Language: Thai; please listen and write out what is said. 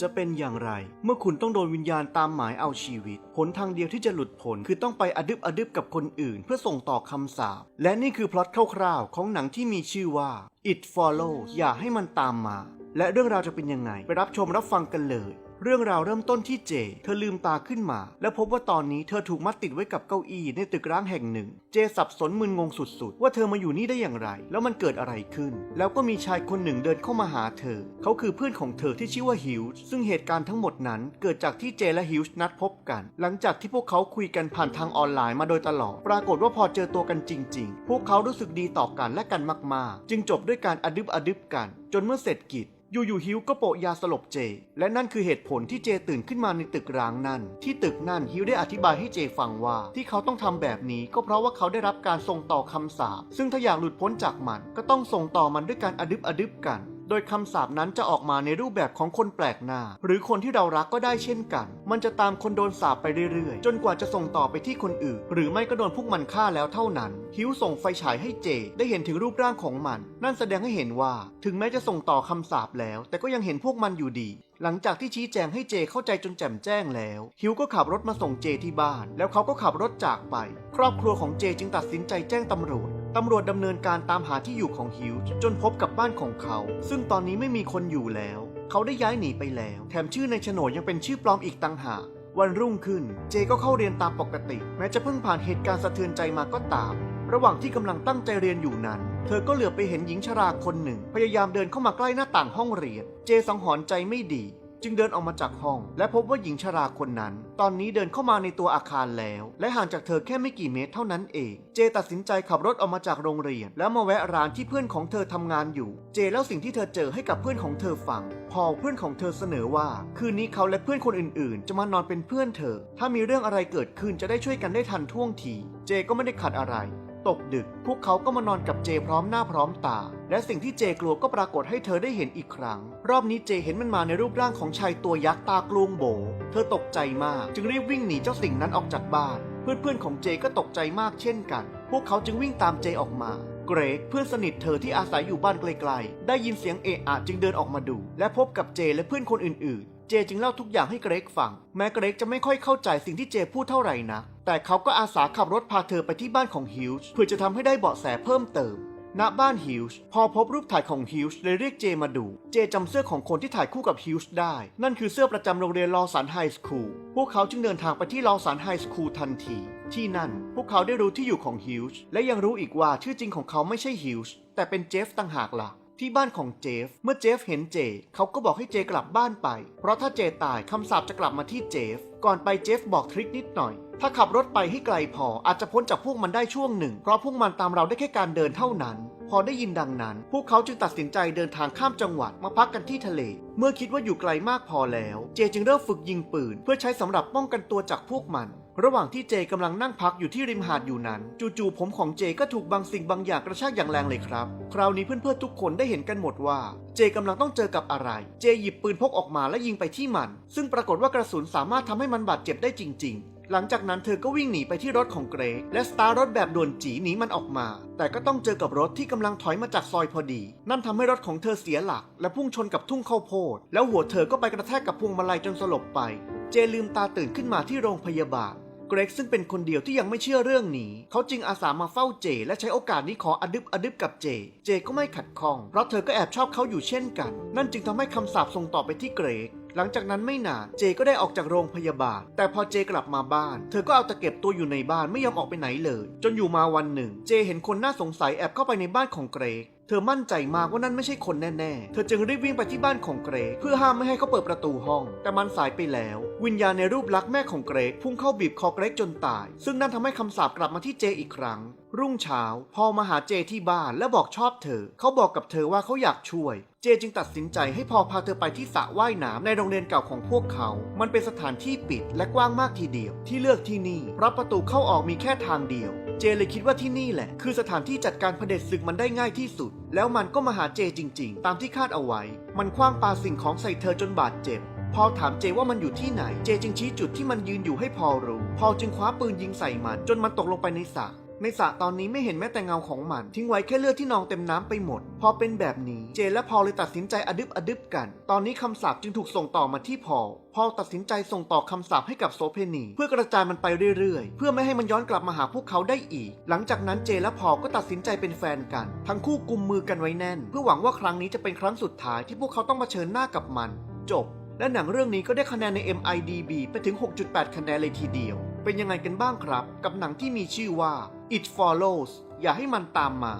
จะเป็นอย่างไร เมื่อคุณต้องโดนวิญญาณตามหมายเอาชีวิตหนทางเดียวที่จะหลุดพ้นคือต้องไปอดึบอดึบกับคนอื่น เพื่อส่งต่อคำสาปและนี่คือพล็อตคร่าวๆ ของหนังที่มีชื่อว่า It Follows อย่าให้มันตามมา และเรื่องราวจะเป็นยังไง ไปรับชมรับฟังกันเลย เรื่องราวเริ่มต้นที่เจ เธอลืมตาขึ้นมา และพบว่าตอนนี้เธอถูกมัดติดไว้กับเก้าอี้ในตึกร้างแห่งหนึ่ง เจสับสนมึนงงสุดๆ ว่าเธอมาอยู่นี่ได้อย่างไร แล้วมันเกิดอะไรขึ้น แล้วก็มีชายคนหนึ่งเดินเข้ามาหาเธอ เขาคือเพื่อนของเธอที่ชื่อว่าฮิวส์ซึ่งเหตุการณ์ทั้งหมดนั้น เกิดจากที่เจและฮิวส์นัดพบกัน หลังจากที่พวกเขาคุยกันผ่านทางออนไลน์มาโดยตลอด ปรากฏว่าพอเจอตัวกันจริง ๆ พวกเขารู้สึกดีต่อกันและกันมาก ๆ จึงจบด้วยการอดึบอดึบกัน จนเมื่อเสร็จกิจ อยู่ๆฮิวก็โปะยาสลบเจ และนั่นคือเหตุผลที่เจตื่นขึ้นมาในตึกร้างนั่น ที่ตึกนั่นฮิวได้อธิบายให้เจฟังว่า ที่เขาต้องทำแบบนี้ก็เพราะว่าเขาได้รับการส่งต่อคำสาปซึ่งถ้าอยากหลุดพ้นจากมันก็ต้องส่งต่อมันด้วยการอดึบอดึบกัน โดยคำสาปนั้นจะออกมาในรูปแบบของคนแปลกหน้า หรือคนที่เรารักก็ได้เช่นกัน มันจะตามคนโดนสาปไปเรื่อยๆ จนกว่าจะส่งต่อไปที่คนอื่น หรือไม่ก็โดนพวกมันฆ่าแล้วเท่านั้น ฮิวส่งไฟฉายให้เจ ได้เห็นถึงรูปร่างของมัน นั่นแสดงให้เห็นว่า ถึงแม้จะส่งต่อคำสาปแล้ว แต่ก็ยังเห็นพวกมันอยู่ดีหลังจากที่ชี้แจงให้เจเข้าใจจนแจ่มแจ้งแล้ว ฮิวก็ขับรถมาส่งเจที่บ้าน แล้วเขาก็ขับรถจากไป ครอบครัวของเจจึงตัดสินใจแจ้งตำรวจ ตำรวจดำเนินการตามหาที่อยู่ของฮิวจนพบกับบ้านของเขา ซึ่งตอนนี้ไม่มีคนอยู่แล้ว เขาได้ย้ายหนีไปแล้ว แถมชื่อในโฉนดยังเป็นชื่อปลอมอีกต่างหากวันรุ่งขึ้น เจก็เข้าเรียนตามปกติ แม้จะเพิ่งผ่านเหตุการณ์สะเทือนใจมาก็ตาม ระหว่างที่กำลังตั้งใจเรียนอยู่นั้น เธอก็เหลือบไปเห็นหญิงชราคนหนึ่ง พยายามเดินเข้ามาใกล้หน้าต่างห้องเรียน เจสังหรณ์ใจไม่ดี จึงเดินออกมาจากห้อง และพบว่าหญิงชราคนนั้น ตอนนี้เดินเข้ามาในตัวอาคารแล้ว และห่างจากเธอแค่ไม่กี่เมตรเท่านั้นเอง เจตัดสินใจขับรถออกมาจากโรงเรียน แล้วมาแวะร้านที่เพื่อนของเธอทำงานอยู่ เจเล่าสิ่งที่เธอเจอให้กับเพื่อนของเธอฟัง พอเพื่อนของเธอเสนอว่า คืนนี้เขาและเพื่อนคนอื่น ๆ จะมานอนเป็นเพื่อนเธอ ถ้ามีเรื่องอะไรเกิดขึ้นจะได้ช่วยกันได้ทันท่วงที เจก็ไม่ได้ขัดอะไร ตกดึก พวกเขาก็มานอนกับเจพร้อมหน้าพร้อมตา และสิ่งที่เจกลัวก็ปรากฏให้เธอได้เห็นอีกครั้ง รอบนี้เจเห็นมันมาในรูปร่างของชายตัวยักษ์ตากลวงโบ เธอตกใจมาก จึงรีบวิ่งหนีเจ้าสิ่งนั้นออกจากบ้าน เพื่อนๆของเจก็ตกใจมากเช่นกัน พวกเขาจึงวิ่งตามเจออกมาเกรกเพื่อนสนิทเธอที่อาศัยอยู่บ้านไกลๆ ได้ยินเสียงเอะอะจึงเดินออกมาดู และพบกับเจและเพื่อนคนอื่นๆ เจจึงเล่าทุกอย่างให้เกรกฟัง แม้เกรกจะไม่ค่อยเข้าใจสิ่งที่เจพูดเท่าไหร่นะ แต่เขาก็อาสาขับรถพาเธอไปที่บ้านของฮิวส์เพื่อจะทำให้ได้เบาะแสเพิ่มเติม ณ บ้านฮิวส์พอพบรูปถ่ายของฮิวส์เลยเรียกเจมาดู เจจำเสื้อของคนที่ถ่ายคู่กับฮิวส์ได้ นั่นคือเสื้อประจำโรงเรียนลอสันไฮสคูล พวกเขาจึงเดินทางไปที่ลอสันไฮสคูลทันที ที่นั่น พวกเขาได้รู้ที่อยู่ของฮิวส์และยังรู้อีกว่าชื่อจริงของเขาไม่ใช่ฮิวส์แต่เป็นเจฟต่างหากล่ะ ที่บ้านของเจฟ เมื่อเจฟเห็นเจ เขาก็บอกให้เจกลับบ้านไป เพราะถ้าเจตายคำสาปจะกลับมาที่เจฟ ก่อนไปเจฟบอกทริคนิดหน่อย ถ้าขับรถไปให้ไกลพออาจจะพ้นจากพวกมันได้ช่วงหนึ่ง เพราะพวกมันตามเราได้แค่การเดินเท่านั้น พอได้ยินดังนั้น พวกเขาจึงตัดสินใจเดินทางข้ามจังหวัดมาพักกันที่ทะเล เมื่อคิดว่าอยู่ไกลมากพอแล้ว เจจึงเริ่มฝึกยิงปืน เพื่อใช้สำหรับป้องกันตัวจากพวกมัน ระหว่างที่เจกำลังนั่งพักอยู่ที่ริมหาดอยู่นั้น จู่ๆผมของเจก็ถูกบางสิ่งบางอย่างกระชากอย่างแรงเลยครับ คราวนี้เพื่อนๆทุกคนได้เห็นกันหมดว่า เจกำลังต้องเจอกับอะไร เจหยิบปืนพกออกมาและยิงไปที่มัน ซึ่งปรากฏว่ากระสุนสามารถทำให้มันบาดเจ็บได้จริง ๆหลังจากนั้นเธอก็วิ่งหนีไปที่รถของเกรกและสตาร์รถแบบด่วนจีหนีมันออกมา แต่ก็ต้องเจอกับรถที่กำลังถอยมาจากซอยพอดี นั่นทำให้รถของเธอเสียหลัก และพุ่งชนกับทุ่งข้าวโพด แล้วหัวเธอก็ไปกระแทกกับพวงมาลัยจนสลบไป เจลืมตาตื่นขึ้นมาที่โรงพยาบาล เกรกซึ่งเป็นคนเดียวที่ยังไม่เชื่อเรื่องนี้ เขาจึงอาสามาเฝ้าเจ และใช้โอกาสนี้ขออดึบอดึบกับเจ เจก็ไม่ขัดข้อง เพราะเธอก็แอบชอบเขาอยู่เช่นกัน นั่นจึงทำให้คำสาปส่งต่อไปที่เกรกหลังจากนั้นไม่นานเจก็ได้ออกจากโรงพยาบาล แต่พอเจกลับมาบ้าน เธอก็เอาตะเก็บตัวอยู่ในบ้านไม่ยอมออกไปไหนเลย จนอยู่มาวันหนึ่ง เจเห็นคนน่าสงสัยแอบเข้าไปในบ้านของเกรก เธอมั่นใจมากว่านั่นไม่ใช่คนแน่ๆ เธอจึงรีบวิ่งไปที่บ้านของเกรก เพื่อห้ามไม่ให้เขาเปิดประตูห้อง แต่มันสายไปแล้ว วิญญาณในรูปลักษณ์แม่ของเกรก พุ่งเข้าบีบคอเกรกจนตาย ซึ่งนั่นทำให้คำสาปกลับมาที่เจอีกครั้ง รุ่งเช้าพอมาหาเจที่บ้านและบอกชอบเธอ เขาบอกกับเธอว่าเขาอยากช่วย เจจึงตัดสินใจให้พอพาเธอไปที่สระว่ายน้ำในโรงเรียนเก่าของพวกเขา มันเป็นสถานที่ปิดและกว้างมากทีเดียว ที่เลือกที่นี่เพราะประตูเข้าออกมีแค่ทางเดียว เจเลยคิดว่าที่นี่แหละ คือสถานที่จัดการเผด็จศึกมันได้ง่ายที่สุด แล้วมันก็มาหาเจจริง ๆ ตามที่คาดเอาไว้ มันคว้างปาสิ่งของใส่เธอจนบาดเจ็บพอถามเจว่ามันอยู่ที่ไหน เจจึงชี้จุดที่มันยืนอยู่ให้พอรู้ พอจึงคว้าปืนยิงใส่มันจนมันตกลงไปในสระ ในสระตอนนี้ไม่เห็นแม้แต่เงาของมัน ทิ้งไว้แค่เลือดที่นองเต็มน้ำไปหมด พอเป็นแบบนี้เจและพอลเลยตัดสินใจอดึบอดึบกัน ตอนนี้คำสาปจึงถูกส่งต่อมาที่พอพอตัดสินใจส่งต่อคำสาปให้กับโซเพนี เพื่อกระจายมันไปเรื่อยๆ เพื่อไม่ให้มันย้อนกลับมาหาพวกเขาได้อีก หลังจากนั้นเจและพอก็ตัดสินใจเป็นแฟนกัน ทั้งคู่กุมมือกันไว้แน่น เพื่อหวังว่าครั้งนี้จะเป็นครั้งสุดท้ายที่พวกเขาต้องมาเผชิญหน้ากับมัน จบ และหนังเรื่องนี้ก็ได้คะแนนใน MIDB ไปถึง 6.8 คะแนนเลยทีเดียว เป็นยังไงกันบ้างครับ กับหนังที่มีชื่อว่า It Follows อย่าให้มันตามมา